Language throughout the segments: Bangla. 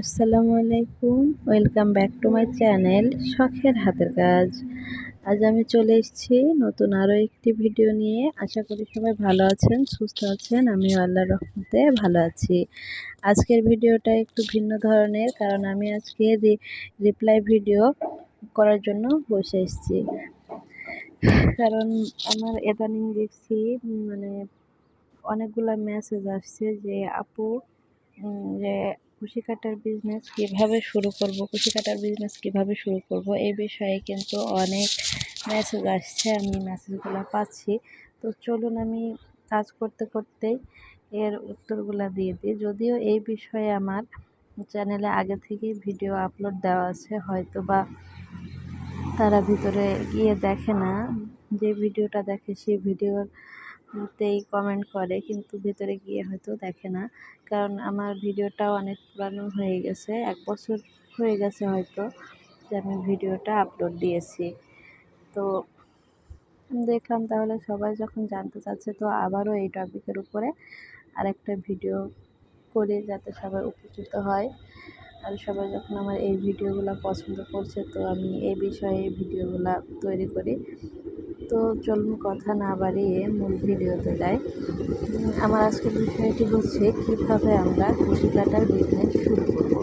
আসসালামু আলাইকুম। Welcome back to my channel শখের হাতের কাজ। আজ আমি চলে এসেছি নতুন আরও একটি ভিডিও নিয়ে। আশা করি সবাই ভালো আছেন, সুস্থ আছেন। আমিও আল্লাহর রহমতে ভালো আছি। আজকের ভিডিওটা একটু ভিন্ন ধরনের, কারণ আমি আজকে রিপ্লাই ভিডিও করার জন্য বসে এসেছি। কারণ আমার এদানিং দেখছি মানে অনেকগুলো মেসেজ আসছে যে, আপু যে কুশি কাটার বিজনেস কীভাবে শুরু করব কুশি কাটার বিজনেস কীভাবে শুরু করব, এই বিষয়ে কিন্তু অনেক মেসেজ আসছে, আমি মেসেজগুলো পাচ্ছি। তো চলুন আমি কাজ করতে করতেই এর উত্তরগুলো দিয়ে দিই। যদিও এই বিষয়ে আমার চ্যানেলে আগে থেকেই ভিডিও আপলোড দেওয়া আছে হয়তো বা তারা ভিতরে গিয়ে দেখে না, যে ভিডিওটা দেখে সেই ভিডিওর তেই কমেন্ট করে, কিন্তু ভেতরে গিয়ে হয়তো দেখে না। কারণ আমার ভিডিওটাও অনেক পুরানো হয়ে গেছে, এক বছর হয়ে গেছে হয়তো যে আমি ভিডিওটা আপলোড দিয়েছি। তো দেখলাম তাহলে সবাই যখন জানতে চাচ্ছে তো আবারও এই টপিকের উপরে আরেকটা ভিডিও করে যাতে সবাই উপকৃত হয়। আর সবাই যখন আমার এই ভিডিওগুলো পছন্দ করছে তো আমি এই বিষয়ে ভিডিওগুলো তৈরি করি। তো চলুন কথা না বাড়িয়ে মূল ভিডিওতে যাই। আমার আজকের বিষয়টি হচ্ছে, কীভাবে আমরা কুশি কাটার বিজনেস শুরু করব?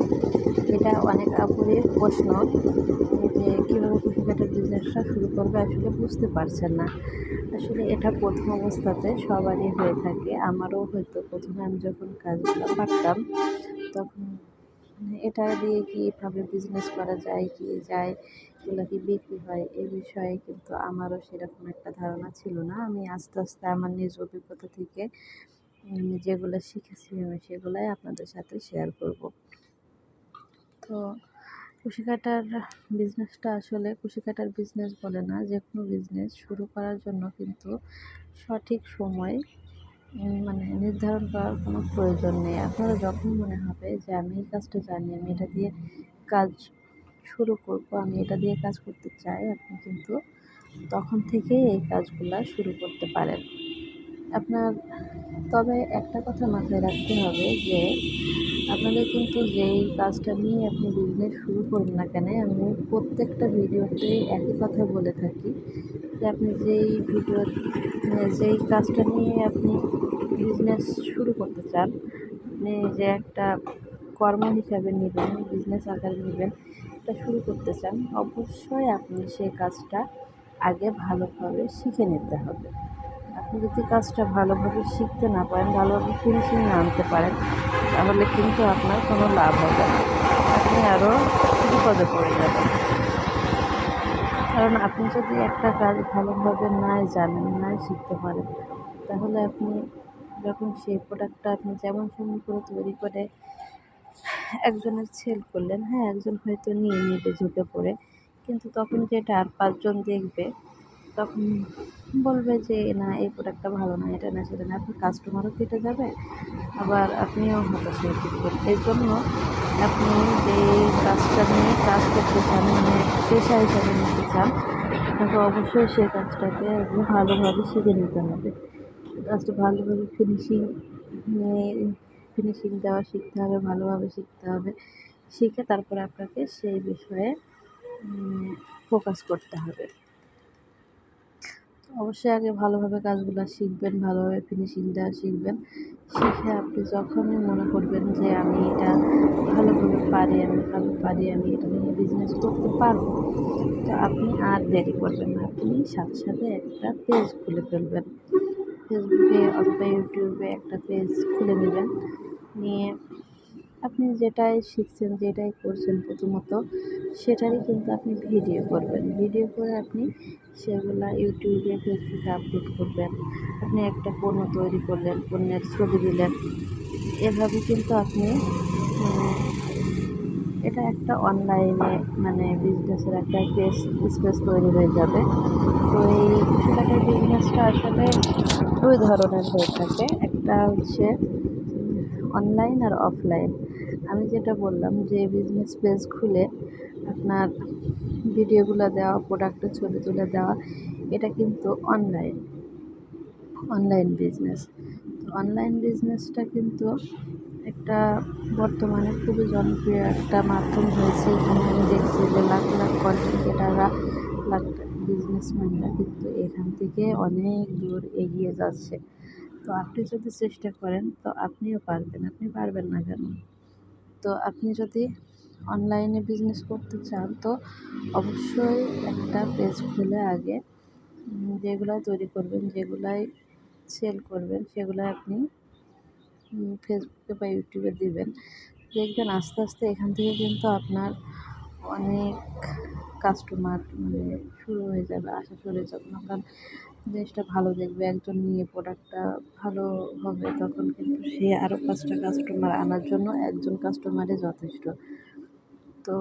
এটা অনেক আপুরের প্রশ্ন, যে কীভাবে কুশি কাটার বিজনেসটা শুরু করবে আসলে বুঝতে পারছেন না। আসলে এটা প্রথম অবস্থাতে সবারই হয়ে থাকে। আমারও হয়তো প্রথমে আমি যখন কাজগুলো পারতাম তখন এটা দিয়ে কীভাবে বিজনেস করা যায়, কি যায়, এগুলো কি বিক্রি হয়, এ বিষয়ে কিন্তু আমারও সেরকম একটা ধারণা ছিল না। আমি আস্তে আস্তে আমার নিজ অভিজ্ঞতা থেকে আমি যেগুলো শিখেছি আমি সেগুলাই আপনাদের সাথে শেয়ার করব। তো কুশি কাটার বিজনেসটা আসলে কুশি কাটার বিজনেস বলে না যে কোনো বিজনেস শুরু করার জন্য কিন্তু সঠিক সময় মানে নির্ধারণ করার কোনো প্রয়োজন নেই। আপনারা যখন মনে হবে যে আমি এই কাজটা জানি, আমি এটা দিয়ে কাজ শুরু করব, আমি এটা দিয়ে কাজ করতে চাই, আপনি কিন্তু তখন থেকেই এই কাজগুলো শুরু করতে পারেন। আপনার, তবে একটা কথা মাথায় রাখতে হবে যে, আপনাদের কিন্তু যেই কাজটা নিয়ে আপনি বিজনেস শুরু করুন না কেন, আমি প্রত্যেকটা ভিডিওতে একই কথা বলে থাকি যে, আপনি যেই ভিডিও মানে যেই কাজটা নিয়ে আপনি বিজনেস শুরু করতে চান, আপনি যে একটা কর্ম হিসাবে নেবেন, বিজনেস আকারে নেবেন, এটা শুরু করতে চান, অবশ্যই আপনি সেই কাজটা আগে ভালোভাবে শিখে নিতে হবে। যদি কাজটা ভালোভাবে শিখতে না পারেন, ভালোভাবে ফিনিশিং না আনতে পারেন, তাহলে কিন্তু আপনার কোনো লাভ হবে না। আপনি আরও বিপদে পড়ে যাবেন। কারণ আপনি যদি একটা কাজ ভালোভাবে না জানেন না শিখতে পারেন, তাহলে আপনি যখন সেই প্রোডাক্টটা আপনি যেমন সুন্দর করে তৈরি করে একজনের সেল করলেন হ্যাঁ একজন হয়তো নিয়ে নেবে ঝুঁকে পড়ে, কিন্তু তখন যেটা আর পাঁচজন দেখবে তখন বলবে যে, না, এই প্রোডাক্টটা ভালো না, এটা না সেটা না। আপনার কাস্টমারও কেটে যাবে, আবার আপনিও হতাশ হয়ে পড়বেন। এই জন্য আপনি যে কাজটা নিয়ে, কাজ করতে চান মানে পেশা হিসাবে নিতে চান, আপনাকে অবশ্যই সেই কাজটাকে ভালোভাবে শিখে নিতে হবে। কাজটা ভালোভাবে ফিনিশিং ফিনিশিং দেওয়া শিখতে হবে, ভালোভাবে শিখতে হবে। শিখে তারপরে আপনাকে সেই বিষয়ে ফোকাস করতে হবে। অবশ্যই আগে ভালোভাবে কাজগুলো শিখবেন, ভালোভাবে ফিনিশিং দেওয়া শিখবেন। শিখে আপনি যখনই মনে করবেন যে আমি এটা ভালোভাবে পারি, আমি ভালো পারি, আমি এটা নিয়ে বিজনেস করতে পারব, তো আপনি আর দেরি করবেন না। আপনি সাথে সাথে একটা পেজ খুলে ফেলবেন। ফেসবুকে অথবা ইউটিউবে একটা পেজ খুলে নেবেন। নিয়ে আপনি যেটাই শিখছেন, যেটাই করছেন প্রথমত, সেটারই কিন্তু আপনি ভিডিও করবেন। ভিডিও করে আপনি সেগুলো ইউটিউবে, ফেসবুকে আপলোড করবেন। আপনি একটা পণ্য তৈরি করলেন, পণ্যের ছবি দিলেন। এভাবে কিন্তু আপনি এটা একটা অনলাইনে মানে বিজনেসের একটা স্পেস স্পেস তৈরি হয়ে যাবে। তো এই সেটাকে বিজনেসটা আসলে দুই ধরনের হয়ে থাকে। একটা হচ্ছে অনলাইন আর অফলাইন আমি যেটা বললাম যে বিজনেস পেজ খুলে আপনার ভিডিওগুলো দেওয়া প্রোডাক্টের ছবি তুলে দেওয়া, এটা কিন্তু অনলাইন অনলাইন বিজনেস অনলাইন বিজনেসটা কিন্তু একটা বর্তমানে খুবই জনপ্রিয় একটা মাধ্যম হয়েছে। এখানে আমি দেখছি যে লাখ লাখ কন্টেন্ট ক্রিয়েটাররা লাখ বিজনেসম্যানরা কিন্তু এখান থেকে অনেক দূর এগিয়ে যাচ্ছে। তো আপনি যদি চেষ্টা করেন, তো আপনিও পারবেন। আপনি পারবেন না কেন? তো আপনি যদি অনলাইনে বিজনেস করতে চান, তো অবশ্যই একটা পেজ খুলে আগে যেগুলো তৈরি করবেন, যেগুলাই সেল করবেন সেগুলো আপনি ফেসবুকে বা ইউটিউবে দিবেন। দেখবেন আস্তে আস্তে এখান থেকে কিন্তু আপনার অনেক কাস্টমার মানে শুরু হয়ে যাবে শুরু হয়ে যাবে কারণ জিনিসটা ভালো দেখবে, একজন নিয়ে প্রোডাক্টটা ভালো হবে, তখন কিন্তু সে আরও পাঁচটা কাস্টমার আনার জন্য একজন কাস্টমারই যথেষ্ট। তো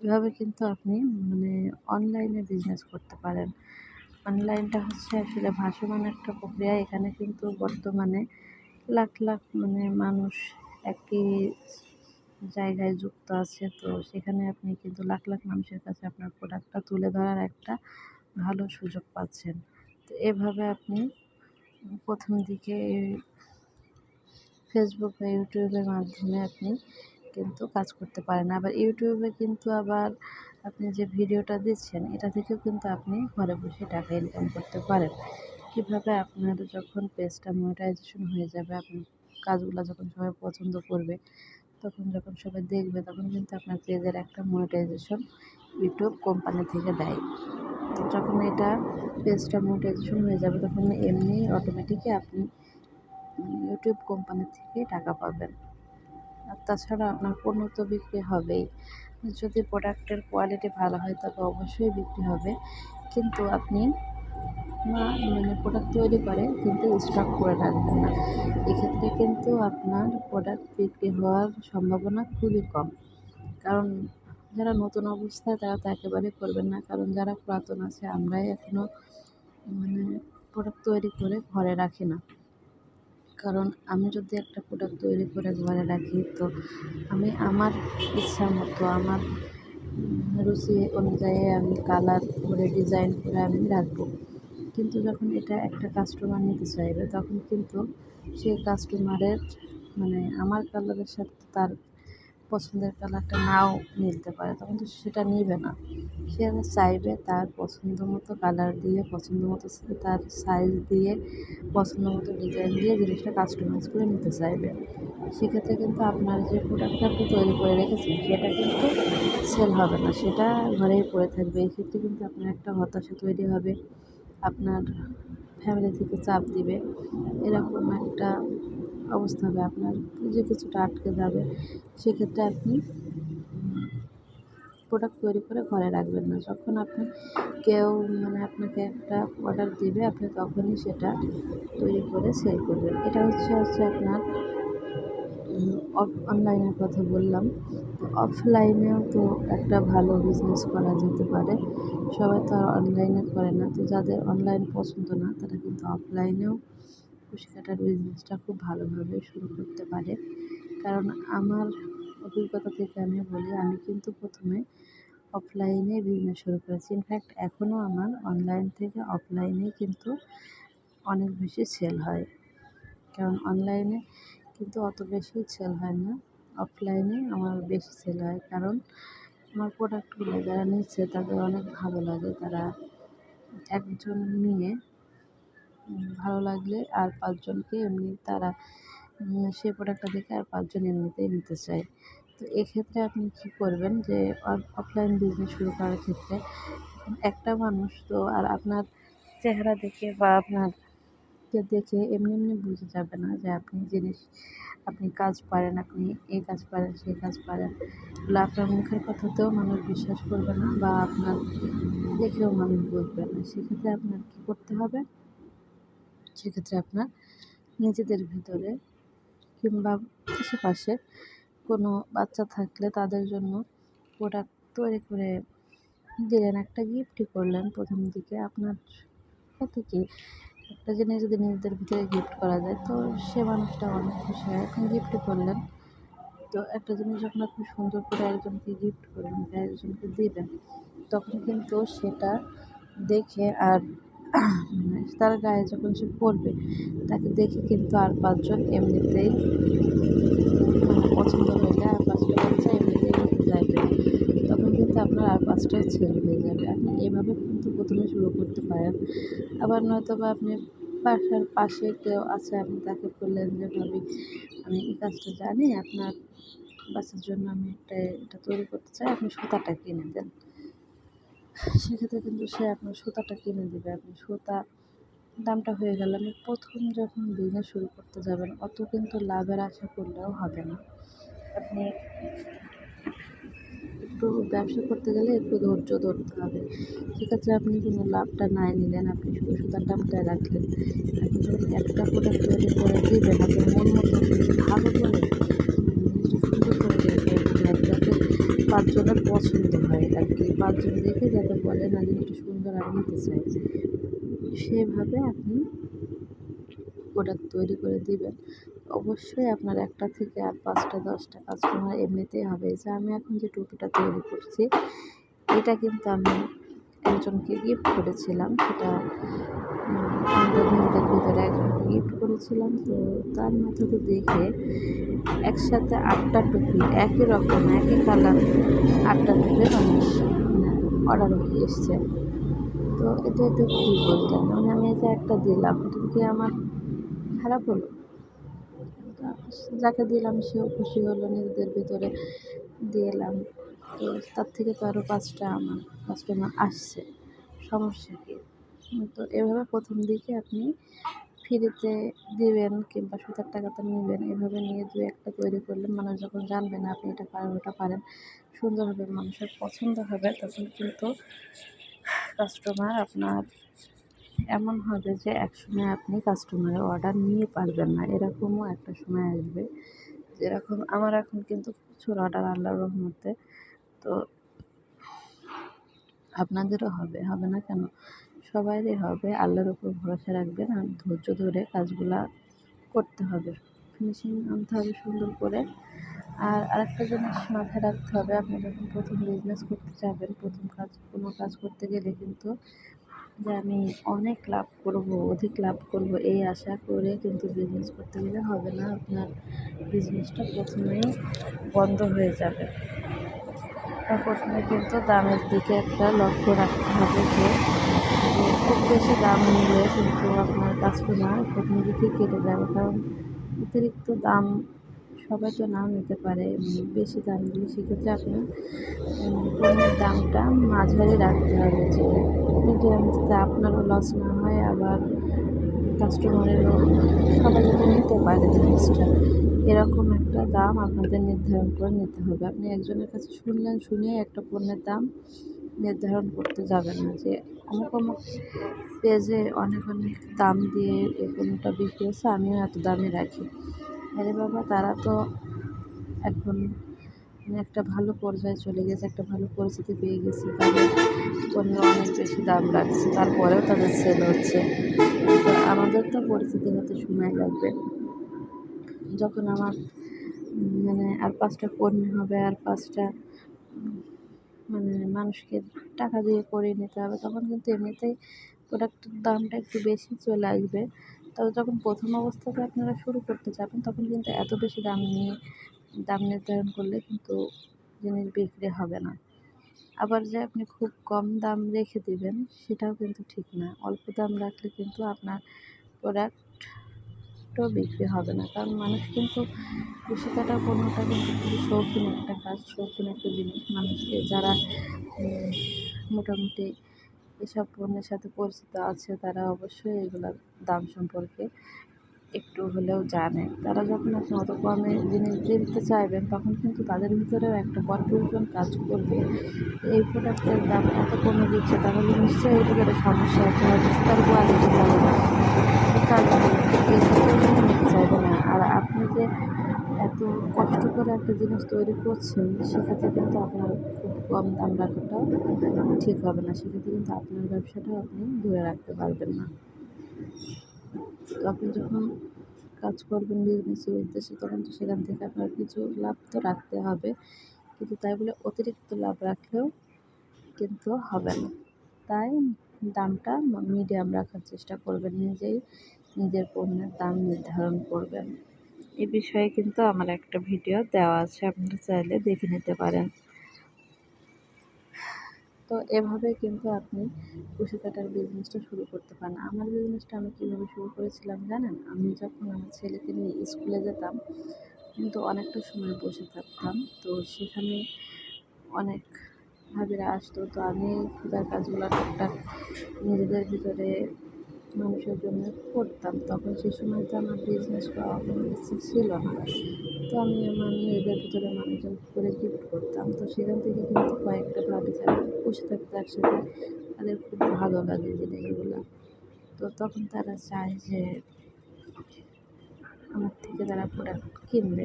এভাবে কিন্তু আপনি মানে অনলাইনে বিজনেস করতে পারেন। অনলাইনটা হচ্ছে আসলে ভাসমান একটা প্রক্রিয়া। এখানে কিন্তু বর্তমানে লাখ লাখ মানে মানুষ একই জায়গায় যুক্ত আছে। তো সেখানে আপনি কিন্তু লাখ লাখ মানুষের কাছে আপনার প্রোডাক্টটা তুলে ধরার একটা ভালো সুযোগ পাচ্ছেন। তো এভাবে আপনি প্রথম দিকে ফেসবুক বা ইউটিউবের মাধ্যমে আপনি কিন্তু কাজ করতে পারেন আবার ইউটিউবে কিন্তু আবার আপনি যে ভিডিওটা দিচ্ছেন, এটা থেকেও কিন্তু আপনি ঘরে বসে টাকা ইনকাম করতে পারেন। কীভাবে আপনার যখন পেজটা মনিটাইজেশন হয়ে যাবে আপনি কাজগুলো যখন সবাই পছন্দ করবে, তখন যখন সবাই দেখবে, তখন কিন্তু আপনার পেজের একটা মনিটাইজেশন ইউটিউব কোম্পানি থেকে দেয়। তো যখন এটা পেজটা মনিটাইজেশন হয়ে যাবে, তখন এমনি অটোমেটিকই আপনি ইউটিউব কোম্পানি থেকে টাকা পাবেন। আর তাছাড়া আপনার পণ্য তো বিক্রি হবেই। যদি প্রোডাক্টের কোয়ালিটি ভালো হয়, তবে অবশ্যই বিক্রি হবে। কিন্তু আপনি না মানে প্রোডাক্ট তৈরি করে, কিন্তু স্টক করে রাখবেন না। এক্ষেত্রে কিন্তু আপনার প্রোডাক্ট বিক্রি হওয়ার সম্ভাবনা খুবই কম। কারণ যারা নতুন অবস্থায়, তারা তো একেবারেই করবেন না। কারণ যারা পুরাতন আছে, আমরাই এখনও মানে প্রোডাক্ট তৈরি করে ঘরে রাখি না। কারণ আমি যদি একটা প্রোডাক্ট তৈরি করে ঘরে রাখি, তো আমি আমার ইচ্ছা মতো, আমার রুচি অনুযায়ী আমি কালার করে ডিজাইন করে আমি রাখব। কিন্তু যখন এটা একটা কাস্টমার নিতে চাইবে, তখন কিন্তু সেই কাস্টমারের মানে আমার কালারের সাথে তার পছন্দের কালারটা নাও মিলতে পারে, তখন তো সেটা নিবে না। সে চাইবে তার পছন্দ মতো কালার দিয়ে পছন্দ মতো তার সাইজ দিয়ে পছন্দ মতো ডিজাইন দিয়ে জিনিসটা কাস্টমাইজ করে নিতে চাইবে। সেক্ষেত্রে কিন্তু আপনার যে প্রোডাক্টটা আপনি তৈরি করে রেখেছেন, সেটা কিন্তু সেল হবে না, সেটা ঘরেই পড়ে থাকবে। এক্ষেত্রে কিন্তু আপনার একটা হতাশা তৈরি হবে। আপনার ফ্যামিলি থেকে চাপ দিবে। এরকম একটা অবস্থা হবে। আপনার যে কিছুটা আটকে যাবে, সেক্ষেত্রে আপনি প্রোডাক্ট তৈরি করে ঘরে রাখবেন না। যখন আপনি কেউ মানে আপনাকে একটা অর্ডার দেবে, আপনি তখনই সেটা তৈরি করে সেল করবেন। এটা হচ্ছে হচ্ছে আপনার অনলাইনের কথা বললাম। অফলাইনেও তো একটা ভালো বিজনেস করা যেতে পারে। সবাই তো আর অনলাইনে করে না। তো যাদের অনলাইন পছন্দ না, তারা কিন্তু অফলাইনেও কুশি কাটার বিজনেসটা খুব ভালোভাবে শুরু করতে পারে। কারণ আমার অভিজ্ঞতা থেকে আমি বলি, আমি কিন্তু প্রথমে অফলাইনে বিজনেস শুরু করেছি। ইনফ্যাক্ট এখনও আমার অনলাইন থেকে অফলাইনে কিন্তু অনেক বেশি সেল হয়। কারণ অনলাইনে কিন্তু অত বেশি সেল হয় না। অফলাইনে আমার বেশি সেল হয় কারণ আমার প্রোডাক্টগুলো যারা নিচ্ছে তাদের অনেক ভালো লাগে। তারা একজন নিয়ে ভালো লাগলে আর পাঁচজনকে এমনি তারা সেই প্রোডাক্টটা দেখে আর পাঁচজন এমনিতেই নিতে চায়। তো এক্ষেত্রে আপনি কী করবেন যে অফলাইন বিজনেস শুরু করার ক্ষেত্রে একটা মানুষ তো আর আপনার চেহারা দেখে বা আপনার কে দেখে এমনি এমনি বুঝে যাবে না যে আপনি জিনিস, আপনি কাজ পারেন, আপনি এই কাজ পারেন, সেই কাজ পারেন। এগুলো আপনার মুখের কথাতেও মানুষ বিশ্বাস করবে না বা আপনার দেখেও মানুষ বুঝবে না। সেক্ষেত্রে আপনার কী করতে হবে? সেক্ষেত্রে আপনার নিজেদের ভিতরে কিংবা আশেপাশে কোনো বাচ্চা থাকলে তাদের জন্য প্রোডাক্ট তৈরি করে দিলেন, একটা গিফটই করলেন প্রথম দিকে। আপনার সাথে কি একটা জিনিস যদি নিজেদের ভিতরে গিফট করা যায়, তো সে মানুষটা অনেক খুশি হয়। এখন গিফট করলেন। তো একটা জিনিস যখন আপনি সুন্দর করে একজনকে গিফট করবেন বা একজনকে দেবেন তখন কিন্তু সেটা দেখে আর মানে তার গায়ে যখন সে পড়বে, তাকে দেখে কিন্তু আর পাঁচজন এমনিতেই পছন্দ হয়ে যায়, আর পাঁচটা বাচ্চা এমনিতেই নিতে যাবে তখন কিন্তু আপনার আর পাঁচটাই ছেলে হয়ে যাবে। আপনি প্রথমে শুরু করতে পারেন। আবার নয়তো বা আপনি বাসার পাশে কেউ আছে, আপনি তাকে বললেন যে, ভাবি, আমি এই কাজটা জানি, আপনার বাচ্চার জন্য আমি একটা, এটা তৈরি করতে চাই, আপনি সুতাটা কিনে দেন। সেক্ষেত্রে কিন্তু সে আপনার সুতাটা কিনে দেবে। আপনি সুতা, দামটা হয়ে গেল আপনি প্রথম যখন বিজনেস শুরু করতে যাবেন, অত কিন্তু লাভের আশা করলেও হবে না। আপনি একটু ব্যবসা করতে গেলে একটু ধৈর্য ধরতে হবে। সেক্ষেত্রে আপনি কোনো লাভটা নাই নিলেন, আপনি শুধু সুতার দামটা রাখলেন। আপনি যখন একটা প্রোডাক্ট তৈরি করে দেবেন, আপনি মন মতো ভালো করে সুন্দর করে যাতে পাঁচজনের পছন্দ হয় আর কি। পাঁচজন দেখে যাতে বলে না জিনিসটা সুন্দর আমি নিতে চাই। সেভাবে আপনি প্রোডাক্ট তৈরি করে দিবেন। অবশ্যই আপনার একটা থেকে আর পাঁচটা, দশটা কাস্টমার এমনিতেই হবে। যে আমি এখন যে টুপিটা তৈরি করছি, এটা কিন্তু আমি একজনকে গিফট করেছিলাম। সেটা নিজেদের ভিতরে একজনকে গিফট করেছিলাম। তো তার মাথাতে দেখে একসাথে আটটা টুপি, একই রকম, একই কালার আটটা টুপি মানুষ মানে অর্ডার হয়ে এসছে। তো এটা তো কী বলতেন? মানে আমি এটা একটা দিলাম, এটা কি আমার খারাপ হলো। যাকে দিলাম সেও খুশি হলো, নিজেদের ভিতরে দিলাম। তো তার থেকে তো আরও পাঁচটা আমার কাস্টমার আসছে। সমস্যা কী? তো এভাবে প্রথম দিকে আপনি ফ্রিতে দিবেন কিংবা সুতার টাকাটা নেবেন। এভাবে নিয়ে দু একটা তৈরি করলে মানুষ যখন জানবে না আপনি এটা পারেন, ওটা পারেন, সুন্দর হবে, মানুষের পছন্দ হবে, তখন কিন্তু কাস্টমার আপনার এমন হবে যে একসময় আপনি কাস্টমারের অর্ডার নিয়ে পারবেন না। এরকমও একটা সময় আসবে। যেরকম আমার এখন কিন্তু প্রচুর অর্ডার আল্লাহর রহমতে। তো আপনাদেরও হবে হবে না কেন? সবাইরই হবে, আল্লাহর উপর ভরসা রাখবেন আর ধৈর্য ধরে কাজগুলা করতে হবে। ফিনিশিং আনতে হবে সুন্দর করে। আর আরেকটা জিনিস মাথায় রাখতে হবে, আপনি যখন প্রথম বিজনেস করতে যাবেন, প্রথম কাজ, কোনো কাজ করতে গেলে কিন্তু যে আমি অনেক লাভ করব, অধিক লাভ করব, এই আশা করে কিন্তু বিজনেস করতে গেলে হবে না। আপনার বিজনেসটা প্রথমেই বন্ধ হয়ে যাবে। প্রথমে কিন্তু দামের দিকে একটা লক্ষ্য রাখতে হবে যে খুব বেশি দাম নিলে কিন্তু আপনার কাস্টমার প্রথম দিকেই কেটে যাবে। কারণ অতিরিক্ত দাম সবাই তো নাও নিতে পারে, বেশি দাম দিয়ে সেক্ষেত্রে আপনার পণ্যের দামটা মাঝারি রাখতে হবে যে মিডিয়াম যাতে আপনারও লস না হয়, আবার কাস্টমারেরও সবাই যাতে নিতে পারে জিনিসটা, এরকম একটা দাম আপনাদের নির্ধারণ করে নিতে হবে। আপনি একজনের কাছে শুনলেন, শুনে একটা পণ্যের দাম নির্ধারণ করতে যাবেন না যে, অমুক অমুক পেজে অনেক অনেক দাম দিয়ে এই পণ্যটা বিক্রি হচ্ছে, আমিও এত দামে রাখি। আরে বাবা, তারা তো এখন মানে একটা ভালো পর্যায়ে চলে গেছে, একটা ভালো পরিস্থিতি পেয়ে গেছে। তাদের পণ্য অনেক বেশি দাম রাখছে তারপরেও তাদের সেল হচ্ছে। তো আমাদের তো পরিস্থিতি হতে সময় লাগবে। যখন আমার মানে আর পাঁচটা কর্মী হবে, আর পাঁচটা মানে মানুষকে টাকা দিয়ে করিয়ে নিতে হবে, তখন কিন্তু এমনিতেই প্রোডাক্টের দামটা একটু বেশি চলে আসবে। তবে যখন প্রথম অবস্থাতে আপনারা শুরু করতে যাবেন, তখন কিন্তু এত বেশি দাম নিয়ে, দাম নির্ধারণ করলে কিন্তু জিনিস বিক্রি হবে না। আবার যে আপনি খুব কম দাম রেখে দেবেন, সেটাও কিন্তু ঠিক না। অল্প দাম রাখলে কিন্তু আপনার প্রোডাক্টও বিক্রি হবে না। কারণ মানুষ কিন্তু কুশি কাটা পণ্যটা কিন্তু খুবই শৌখিন একটা কাজ, শৌখিন একটা জিনিস। মানুষকে যারা মোটামুটি এসব পণ্যের সাথে পরিচিত আছে তারা অবশ্যই এগুলোর দাম সম্পর্কে একটু হলেও জানে। তারা যখন আপনি অত কমে জিনিস দিতে চাইবেন, তখন কিন্তু তাদের ভিতরেও একটা কনফিউশন কাজ করবে। এই প্রোডাক্টের দাম এত কমে দিচ্ছে, তাহলে নিশ্চয়ই এই ভিতরে সমস্যা আছে, হয়তো তার কোয়ালিটি ভালো না নিতে চাইবে না। আর আপনি যে এত কষ্ট করে একটা জিনিস তৈরি করছেন, সেক্ষেত্রে কিন্তু আপনার খুব কম দাম রাখাটাও ঠিক হবে না। সেক্ষেত্রে কিন্তু আপনার ব্যবসাটাও আপনি ধরে রাখতে পারবেন না। তো আপনি যখন কাজ করবেন বিজনেসের উদ্দেশ্যে, তখন তো সেখান থেকে আপনার কিছু লাভ তো রাখতে হবে। কিন্তু তাই বলে অতিরিক্ত লাভ রাখলেও কিন্তু হবে না। তাই দামটা মিডিয়াম রাখার চেষ্টা করবেন। নিজেই নিজের পণ্যের দাম নির্ধারণ করবেন। এ বিষয়ে কিন্তু আমার একটা ভিডিও দেওয়া আছে, আপনারা চাইলে দেখে নিতে পারেন। তো এভাবে কিন্তু আপনি কুশি কাটার বিজনেসটা শুরু করতে পারেন। আমার বিজনেসটা আমি কীভাবে শুরু করেছিলাম জানেন? আমি যখন আমার ছেলেকে নিয়ে স্কুলে যেতাম, কিন্তু অনেকটা সময় বসে থাকতাম। তো সেখানে অনেক ভাবিরা আসতো, তো আমি খোঁজার কাজগুলো টুকটাক নিজেদের ভিতরে মানুষের জন্য করতাম। তখন সে সময় তো আমার বিজনেস করা ছিল না। তো আমি আমার মেয়েদের ভিতরে মানুষজন করে গিফট করতাম। তো সেখান থেকে কিন্তু কয়েকটা ভাবি যারা বসে থাকতো একসাথে তাদের খুব ভালো লাগে জিনিসগুলো। তো তখন তারা চায় যে আমার থেকে তারা প্রোডাক্ট কিনবে।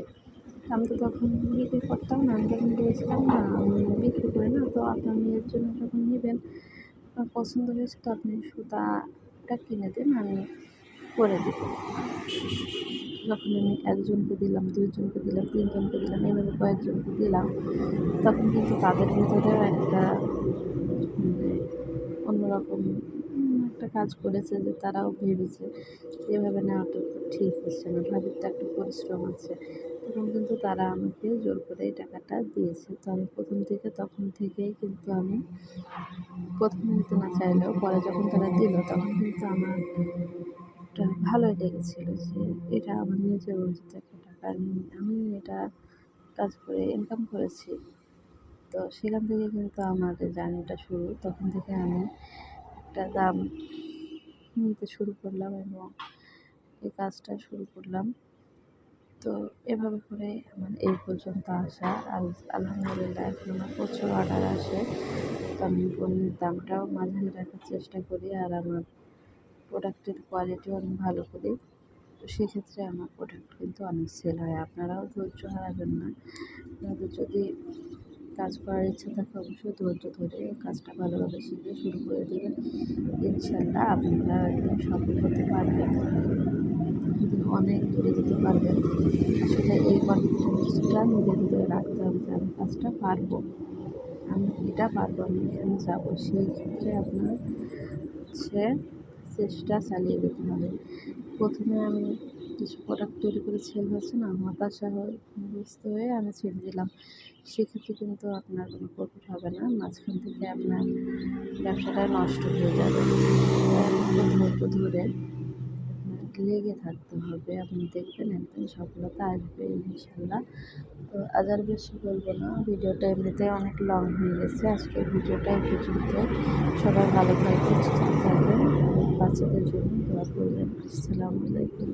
আমি তো তখন বিক্রি করতাম না, আমি তখন বলেছিলাম, না আমি বিক্রি করি না। তো আপনার মেয়ের জন্য যখন নেবেন পছন্দ হয়েছে তো আপনি সুতাটা কিনে দিন, আমি করে দেব। যখন আমি একজনকে দিলাম, দুইজনকে দিলাম, তিনজনকে দিলাম, এভাবে কয়েকজনকে দিলাম, তখন কিন্তু তাদের ভিতরেও একটা মানে অন্যরকম একটা কাজ করেছে যে তারাও ভেবেছে এভাবে নেওয়াটা ঠিক হচ্ছে না, ভাবির তো একটা পরিশ্রম আছে। তখন কিন্তু তারা আমাকে জোর করে এই টাকাটা দিয়েছে। তো আমি প্রথম থেকে, তখন থেকেই কিন্তু আমি প্রথমে নিতে না চাইলেও পরে যখন তারা দিল, তখন কিন্তু আমার একটা ভালোই লেগেছিল যে এটা আমার নিজের অর্জিত একটা টাকা আমি এটা কাজ করে ইনকাম করেছি। তো সেখান থেকে কিন্তু আমার জার্নিটা শুরু। তখন থেকে আমি একটা দাম নিতে শুরু করলাম এবং এই কাজটা শুরু করলাম। তো এভাবে করে আমার এই পর্যন্ত আসা। আর আলহামদুলিল্লাহ, এখন আমার প্রচুর অর্ডার আসে। তো আমি পণ্যের দামটাও মাঝারি রাখার চেষ্টা করি আর আমার প্রোডাক্টের কোয়ালিটিও অনেক ভালো করি। তো সেক্ষেত্রে আমার প্রোডাক্ট কিন্তু অনেক সেল হয়। আপনারাও ধৈর্য হারাবেন না। আপনাদের যদি কাজ করার ইচ্ছা থাকে, অবশ্যই ধৈর্য ধরে কাজটা ভালোভাবে শিখে শুরু করে দেবেন। ইনশাল্লাহ আপনারা একদম সফল হতে পারবেন। অনেক দূরে যেতে পারবেন আসলে এই কনফিডেন্সটা নিজের ভিতরে রাখতে হবে যে আমি কাজটা পারব। আমি এটা পারব, আমি এখানে যাব। সেই ক্ষেত্রে আপনার হচ্ছে চেষ্টা চালিয়ে যেতে হবে। প্রথমে আমি কিছু প্রোডাক্ট তৈরি করে সেল হচ্ছে না হতাশা হয়ে হয়ে আমি ছেড়ে দিলাম। সেক্ষেত্রে কিন্তু আপনার কোনো প্রফিট হবে না। মাঝখান থেকে আপনার ব্যবসাটা নষ্ট হয়ে যাবে। ধরে লেগে থাকতে হবে। আপনি দেখবেন একদিন সফলতা আসবে ইনশাল্লাহ তো আজ আর বেশি বলব না, ভিডিওটা এমনিতে অনেক লং হয়ে গেছে। আজকের ভিডিওটা পর্যন্ত। সবাই ভালো থাকবেন, সুস্থ থাকবেন। বাচ্চাদের জন্য দোয়া করবেন। আসসালামু আলাইকুম।